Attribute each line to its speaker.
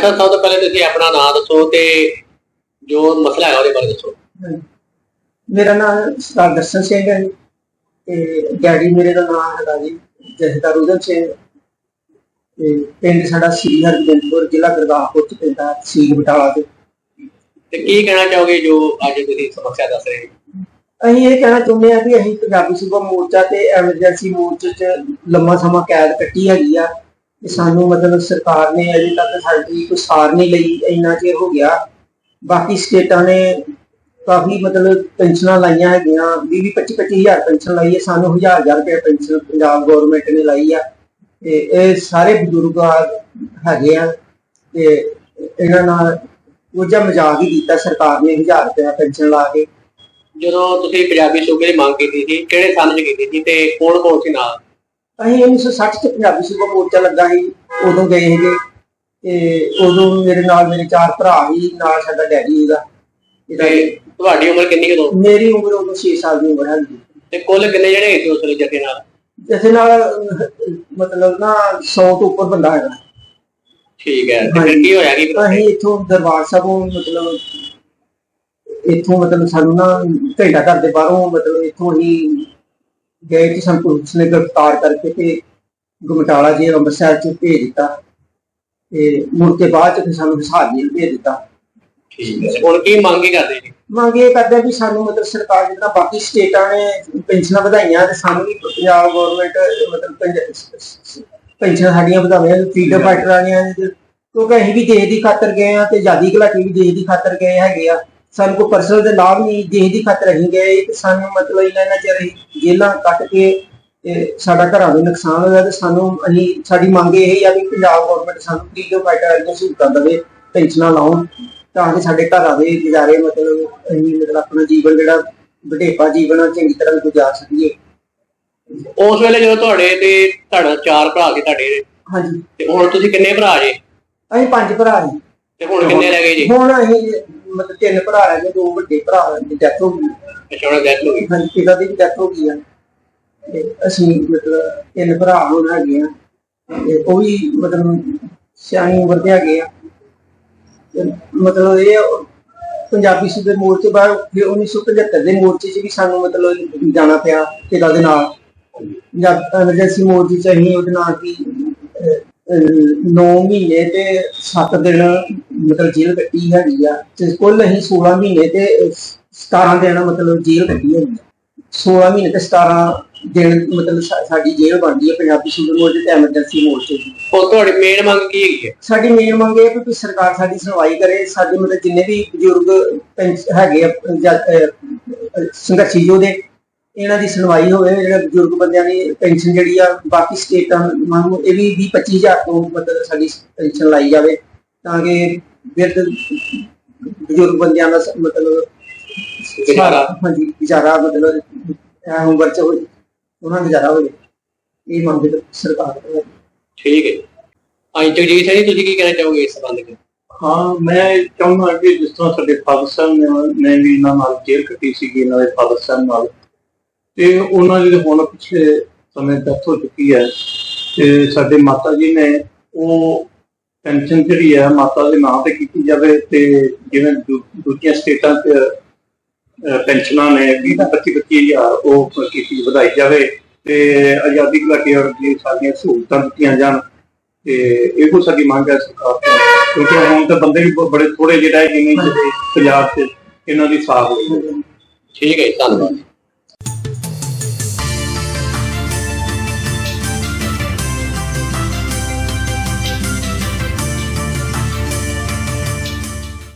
Speaker 1: ਸਾਹਿਬ ਸਭ ਤੋਂ ਪਹਿਲੇ ਤੁਸੀਂ ਆਪਣਾ ਨਾਮ ਦੱਸੋ ਤੇ ਜੋ ਮਸਲਾ ਹੈ ਉਹਦੇ ਬਾਰੇ ਦੱਸੋ।
Speaker 2: ਮੇਰਾ ਨਾਮ ਸਰਦਾਰ ਦਰਸ਼ਨ ਸਿੰਘ ਹੈ ਤੇ ਡੈਡੀ ਮੇਰੇ ਦਾ ਨਾਮ ਹੈਗਾ ਜੀ ਜਸਦਾਰ ਉਦਮ ਸਿੰਘ। ਤੇ ਪਿੰਡ ਸਾਡਾ ਸ੍ਰੀ ਹਰਗੋਬਿੰਦਪੁਰ ਜ਼ਿਲ੍ਹਾ ਗੁਰਦਾਸਪੁਰ ਚ ਪੈਂਦਾ ਸੀਲ ਬਟਾਲਾ ਤੇ
Speaker 1: ਤੇ ਕੀ ਕਹਿਣਾ ਚਾਹੋਗੇ ਜੋ ਅੱਜ ਤੁਸੀਂ ਸਮੱਸਿਆ ਦੱਸ ਰਹੇ ਹੋ?
Speaker 2: ਅਸੀਂ ਇਹ ਕਹਿਣਾ ਚਾਹੁੰਦੇ ਹਾਂ ਵੀ ਅਸੀਂ ਪੰਜਾਬੀ ਸੂਬਾ ਮੋਰਚਾ ਤੇ ਐਮਰਜੈਂਸੀ ਮੋਰਚੇ ਚ ਲੰਮਾ ਸਮਾਂ ਕੈਦ ਕੱਟੀ ਹੈਗੀ ਆ। ਤੇ ਸਾਨੂੰ ਮਤਲਬ ਸਰਕਾਰ ਨੇ ਅਜੇ ਤੱਕ ਸਾਡੀ ਕੋਈ ਸਾਰ ਨਹੀਂ ਲਈ, ਇੰਨਾ ਚਿਰ ਹੋ ਗਿਆ। ਬਾਕੀ ਸਟੇਟਾਂ ਨੇ ਕਾਫੀ ਮਤਲਬ ਪੈਨਸ਼ਨਾਂ ਲਾਈਆਂ ਹੈਗੀਆਂ 20 25 25000 ਪੈਨਸ਼ਨ ਲਾਈ ਹੈ, ਸਾਨੂੰ 1000 ਹਜ਼ਾਰ ਰੁਪਏ ਪੈਨਸ਼ਨ ਪੰਜਾਬ ਗਵਰਨਮੈਂਟ ਨੇ ਲਾਈ ਆ। ਤੇ ਇਹ ਸਾਰੇ ਬਜ਼ੁਰਗ ਆ- ਹੈਗੇ ਆ, ਤੇ ਇਹਨਾਂ ਨਾਲ ਉਹਜਾ ਮਜ਼ਾਕ ਹੀ ਕੀਤਾ ਸਰਕਾਰ ਨੇ 1000 ਰੁਪਏ ਪੈਨਸ਼ਨ ਲਾ ਕੇ।
Speaker 1: ਜਦੋਂ ਤੁਸੀਂ ਪੰਜਾਬੀ ਸੂਬੇ ਦੀ ਮੰਗ ਕੀਤੀ ਸੀ, ਕਿਹੜੇ ਸੰਨ 'ਚ ਕੀਤੀ ਸੀ ਤੇ ਕੌਣ ਕੌਣ ਸੀ ਨਾਲ?
Speaker 2: ਅਸੀਂ 1960 ਚ ਪੰਜਾਬੀ ਸੂਬਾ ਮੋਰਚਾ ਲੱਗਾ ਸੀ ਉਦੋਂ ਗਏ ਸੀਗੇ। ਤੇ ਉਦੋਂ ਮੇਰੇ ਨਾਲ ਮੇਰੇ ਚਾਰ ਭਰਾ ਸੀ ਨਾਲ ਸਾਡਾ ਡੈਡੀ ਸੀਗਾ। ਇਹਦਾ
Speaker 1: ਤੁਹਾਡੀ ਉਮਰ ਕਿੰਨੀ ਕਦੋਂ
Speaker 2: ਮੇਰੀ ਉਮਰ ਉਦੋਂ 6 ਸਾਲ ਦੀ ਉਮਰ ਹੈਗੀ।
Speaker 1: ਤੇ ਕੁੱਲ ਕਿੰਨੇ ਜਣੇ ਸੀ ਉਸ ਵੇਲੇ ਜੱਥੇ ਨਾਲ?
Speaker 2: ਜਿਸ ਨਾਲ ਮਤਲਬ ਨਾ 100 ਤੋਂ ਉੱਪਰ ਬੰਦਾ ਹੈਗਾ।
Speaker 1: ਠੀਕ ਹੈ ਤੇ ਫਿਰ ਕੀ ਹੋਇਆ ਕੀ
Speaker 2: ਅਸੀਂ ਇੱਥੋਂ ਦਰਬਾਰ ਸਾਹਿਬੋਂ ਮਤਲਬ ਇੱਥੋਂ ਮਤਲਬ ਸਾਨੂੰ ਨਾ ਘੰਟਾ ਘਰ ਦੇ ਬਾਹਰੋਂ ਮਤਲਬ ਇੱਥੋਂ ਹੀ ਗਏ ਕਿ ਸਾਨੂੰ ਪੁਲਿਸ ਨੇ ਗ੍ਰਿਫਤਾਰ ਕਰਕੇ ਤੇ ਗੁਮਟਾਲਾ ਜੀ ਅੰਮ੍ਰਿਤਸਰ ਚ ਭੇਜ ਦਿੱਤਾ ਤੇ ਮੁੜ ਕੇ ਬਾਅਦ ਚ ਫਿਰ ਸਾਨੂੰ ਹਿਸਾਬ ਜੇਲ੍ਹ ਭੇਜ ਦਿੱਤਾ।
Speaker 1: ਠੀਕ ਹੈ। ਹੁਣ ਕੀ ਮੰਗ ਕਰਦੇ ਜੀ?
Speaker 2: ਮੰਗ ਇਹ ਕਰਦੇ ਵੀ ਸਾਨੂੰ ਮਤਲਬ ਸਰਕਾਰ ਬਾਕੀ ਸਟੇਟਾਂ ਨੇ ਪੈਨਸ਼ਨਾਂ ਵਧਾਈਆਂ ਤੇ ਸਾਨੂੰ ਵੀ ਪੰਜਾਬ ਗਵਰਨਮੈਂਟ ਮਤਲਬ ਪੈਨਸ਼ਨ ਸਾਡੀਆਂ ਵਧਾਵੇ ਫਰੀडम ਫਾਈਟਰ ਵਾਲੀਆਂ ਕਿਉਂਕਿ ਅਸੀਂ ਵੀ ਦੇਸ਼ ਦੀ ਖਾਤਰ ਗਏ ਆ ਤੇ ਆਜ਼ਾਦੀ ਘੁਲਾਟੀ ਵੀ ਦੇਸ਼ ਦੀ ਖਾਤਰ ਗਏ ਹੈਗੇ ਆ। ਸਾਨੂੰ ਕੋਈ ਪਰਸਨਲ ਦੇ ਲਾਭ ਨਹੀਂ ਦੇਸ਼ ਦੀ ਖਾਤਰ ਅਸੀਂ ਗਏ ਤੇ ਸਾਨੂੰ ਮਤਲਬ ਇਹਨਾਂ ਇਹਨਾਂ ਚਿਰ ਜੇਲਾਂ ਕੱਟ ਕੇ ਤੇ ਸਾਡਾ ਘਰਾਂ ਦੇ ਨੁਕਸਾਨ ਹੋਇਆ ਤੇ ਸਾਨੂੰ ਅਸੀਂ ਸਾਡੀ ਮੰਗ ਇਹ ਹੀ ਵੀ ਪੰਜਾਬ ਗਵਰਨਮੈਂਟ ਸਾਨੂੰ ਫਰੀडम ਫਾਈਟਰ ਵਾਲੀਆਂ ਸਹੂਲਤਾਂ ਦੇਵੇ ਪੈਨਸ਼ਨਾਂ ਲਾਉਣ ਤਾਂ ਕਿ ਸਾਡੇ ਘਰਾਂ ਦੇ ਗੁਜ਼ਾਰੇ ਮਤਲਬ ਅਸੀਂ ਮਤਲਬ ਆਪਣਾ ਜੀਵਨ ਜਿਹੜਾ ਵਡੇਪਾ ਜੀਵਨ ਚੰਗੀ ਤਰ੍ਹਾਂ ਗੁਜ਼ਾਰ ਸਕੀਏ।
Speaker 1: ਉਸ ਵੇਲੇ ਜਦੋਂ ਤੁਹਾਡੇ ਤੇ ਤੁਹਾਡਾ ਚਾਰ ਭਰਾ ਸੀ ਤੁਹਾਡੇ।
Speaker 2: ਹਾਂਜੀ।
Speaker 1: ਤੇ ਹੁਣ ਤੁਸੀਂ ਕਿੰਨੇ ਭਰਾ ਜੇ?
Speaker 2: ਅਸੀਂ ਪੰਜ ਭਰਾ ਜੀ।
Speaker 1: ਤੇ ਹੁਣ ਕਿੰਨੇ ਰਹਿ ਗਏ ਜੀ?
Speaker 2: ਹੁਣ ਅਸੀਂ ਮਤਲਬ ਤਿੰਨ ਭਰਾ ਰਹਿ ਗਏ ਦੋ ਵੱਡੇ ਭਰਾ ਦੀ ਡੈਥ ਹੋ ਗਈ।
Speaker 1: ਅੱਛਾ ਹੁਣ ਡੈਥ ਹੋ ਗਈ।
Speaker 2: ਹਾਂਜੀ ਪਿਤਾ ਦੀ ਡੈਥ ਹੋ ਗਈ ਆ। ਤੇ ਅਸੀਂ ਮਤਲਬ ਤਿੰਨ ਭਰਾ ਹੁਣ ਹੈਗੇ ਆ। ਤੇ ਉਹ ਵੀ ਮਤਲਬ ਸਿਆਣੀ ਉਮਰ ਦੇ ਹੈਗੇ ਆ। ਮਤਲਬ ਇਹ ਪੰਜਾਬੀ ਸੂਬੇ ਮੋਰਚੇ ਬਾਅਦ ਫਿਰ 1975 ਦੇ ਮੋਰਚੇ 'ਚ ਵੀ ਸਾਨੂੰ ਮਤਲਬ ਜਾਣਾ ਪਿਆ ਪਿਤਾ ਦੇ ਨਾਲ। ਜਦ ਐਮਰਜੈਂਸੀ ਮੋਰਚੇ 'ਚ ਅਸੀਂ ਉਹਦੇ ਨਾਲ ਕੀ 9 ਮਹੀਨੇ ਤੇ 7 ਦਿਨ ਮਤਲਬ ਜੇਲ੍ਹ ਕੱਟੀ ਹੈਗੀ ਆ ਤੇ ਕੁੱਲ ਅਸੀਂ 16 ਮਹੀਨੇ ਤੇ 17 ਦਿਨ ਮਤਲਬ ਜੇਲ੍ਹ ਕੱਟੀ ਹੈਗੀ ਆ। 16 ਮਹੀਨੇ ਤੇ 17 ਦਿਨ ਮਤਲਬ ਸਾਡੀ ਜੇਲ੍ਹ ਬਣਦੀ ਹੈ ਪੰਜਾਬੀ ਸੂਬੇ ਮੋਰਚੇ ਤੇ ਐਮਰਜੈਂਸੀ ਮੋਰਚੇ ਦੀ।
Speaker 1: ਹੁਣ ਤੁਹਾਡੀ ਮੇਨ ਮੰਗ ਕੀ ਹੈਗੀ ਹੈ
Speaker 2: ਸਾਡੀ ਮੇਨ ਮੰਗ ਇਹ ਹੈ ਕਿ ਸਰਕਾਰ ਸਾਡੀ ਸੁਣਵਾਈ ਕਰੇ ਸਾਡੇ ਮਤਲਬ ਜਿੰਨੇ ਵੀ ਬਜ਼ੁਰਗ ਹੈਗੇ ਆ ਸੰਘਰਸ਼ੀ ਯੋਧੇ ਇਹਨਾਂ ਦੀ ਸੁਣਵਾਈ ਹੋਵੇ ਜਿਹੜੇ ਬਜ਼ੁਰਗ ਬੰਦਿਆਂ ਦੀ ਪੈਨਸ਼ਨ ਜਿਹੜੀ ਆ ਬਾਕੀ ਸਟੇਟਾਂ ਵਾਂਗੂ ਇਹ ਵੀ 20 25000 ਤੋਂ ਮਤਲਬ ਸਾਡੀ ਪੈਨਸ਼ਨ ਲਾਈ ਜਾਵੇ ਤਾਂ ਕਿ ਬਿਰਧ ਬਜ਼ੁਰਗ ਬੰਦਿਆਂ ਦਾ ਸ- ਮਤਲਬ
Speaker 1: ਗੁਜ਼ਾਰਾ।
Speaker 2: ਹਾਂਜੀ ਗੁਜ਼ਾਰਾ ਮਤਲਬ ਇਹ ਉਮਰ ਚ ਹੋਏ ਉਹਨਾਂ ਦਾ ਗੁਜ਼ਾਰਾ ਹੋਵੇ ਇਹ ਮੰਗ ਸਰਕਾਰ ਤੋਂ
Speaker 1: ਠੀਕ ਹੈ। ਹਾਂਜੀ ਜਗਜੀਤ ਸਿੰਘ ਜੀ ਤੁਸੀਂ ਕੀ ਕਹਿਣਾ ਚਾਹੋਗੇ ਇਸ ਸੰਬੰਧ ਵਿੱਚ?
Speaker 3: ਹਾਂ ਮੈਂ ਚਾਹੁੰਦਾ ਕਿ ਜਿਸ ਤਰ੍ਹਾਂ ਸਾਡੇ ਫਾਦਰ ਸਾਹਿਬ ਨੇ ਨੇ ਵੀ ਇਹਨਾਂ ਨਾਲ ਜੇਲ੍ਹ ਕੱਟੀ ਸੀਗੀ ਇਹਨਾਂ ਦੇ ਸਾਹਿਬ ਨਾਲ ਤੇ ਉਹਨਾਂ ਦੀ ਹੁਣ ਪਿਛਲੇ ਸਮੇਂ ਡੈਥ ਹੋ ਚੁੱਕੀ ਹੈ ਤੇ ਸਾਡੇ ਮਾਤਾ ਜੀ ਨੇ ਉਹ ਪੈਨਸ਼ਨ ਜਿਹੜੀ ਹੈ ਮਾਤਾ ਦੇ ਨਾਂ ਤੇ ਕੀਤੀ ਜਾਵੇ ਤੇ ਜਿਵੇਂ ਦੂਜੀਆਂ ਸਟੇਟਾਂ 'ਚ ਪੈਨਸ਼ਨਾਂ ਨੇ 20 25 ਹਜ਼ਾਰ ਉਹ ਕੀਤੀ, ਵਧਾਈ ਜਾਵੇ ਤੇ ਆਜ਼ਾਦੀ ਘੁਲਾਟੀ ਵਰਗੀ ਸਾਰੀਆਂ ਸਹੂਲਤਾਂ ਦਿੱਤੀਆਂ ਜਾਣ ਤੇ ਇਹ ਇਹੋ ਸਾਡੀ ਮੰਗ ਹੈ ਸਰਕਾਰ ਤੋਂ। ਕਿਉਂਕਿ ਹੁਣ ਤਾਂ ਬੰਦੇ ਵੀ ਬੜੇ ਥੋੜੇ ਜਿਹੜਾ ਹੈਗੇ ਨੇ ਪੰਜਾਬ 'ਚ, ਇਹਨਾਂ ਦੀ ਸਾਥ ਹੋਈ
Speaker 1: ਠੀਕ ਹੈ ਧੰਨਵਾਦ।